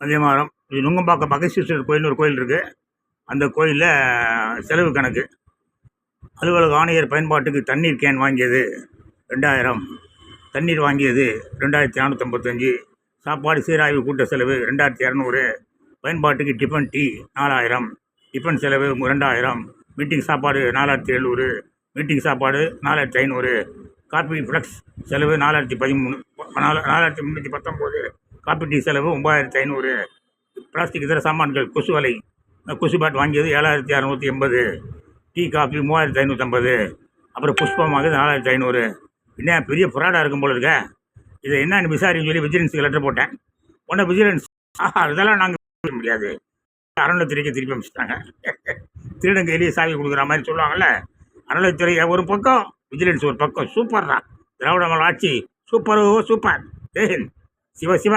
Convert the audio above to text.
மதியமாரம் இது நுங்கம்பாக்கம் பகசீஸ்வரர் கோயில்னு ஒரு கோயில் இருக்குது அந்த கோயிலில் செலவு கணக்கு. அலுவலக ஆணையர் பயன்பாட்டுக்கு தண்ணீர் கேன் வாங்கியது ரெண்டாயிரம். தண்ணீர் வாங்கியது ரெண்டாயிரத்தி நானூற்றம்பத்தஞ்சு சாப்பாடு சீராய்வு கூட்ட செலவு ரெண்டாயிரத்தி இரநூறு. பயன்பாட்டுக்கு டிஃபன் டீ நாலாயிரம். டிஃபன் செலவு மு- ரெண்டாயிரம் மீட்டிங் சாப்பாடு நாலாயிரத்தி எழுநூறு. மீட்டிங் சாப்பாடு நாலாயிரத்தி ஐநூறு. காப்பி ஃப்ளக்ஸ் செலவு நாலாயிரத்தி பதிமூணு. நாலாயிரத்தி முந்நூற்றி பத்தொம்போது. காப்பி டீ செலவு ஒம்பதாயிரத்தி ஐநூறு. பிளாஸ்டிக் இதர சாமான்கள் கொசு வலை. கொசு பேட் வாங்கியது ஏழாயிரத்தி அறநூற்றி எண்பது. டீ காஃபி மூவாயிரத்தி ஐநூற்றம்பது அப்புறம் புஷ்பம் வாங்குது நாலாயிரத்தி ஐநூறு. என்ன பெரிய ஃப்ராடாக இருக்கும் போல இருக்க. இதை என்னன்னு விசாரின்னு சொல்லி விஜிலன்ஸுக்கு லெட்டர் போட்டேன். உடனே விஜிலன்ஸ் ஆஹா இதெல்லாம் நாங்கள் முடியாது. அறநிலைத்துறைக்கு திருப்பி அமைச்சிட்டாங்க. திருடங்க எளிய சாவி கொடுக்குற மாதிரி சொல்லுவாங்கல்ல. அறநிலைத்துறை ஒரு பக்கம் விஜிலன்ஸ் ஒரு பக்கம். சூப்பர்ரா. திராவிட மாடல் ஆட்சி. சூப்பரோ சூப்பர். ஜெயஹிந்த் சிவ சிவ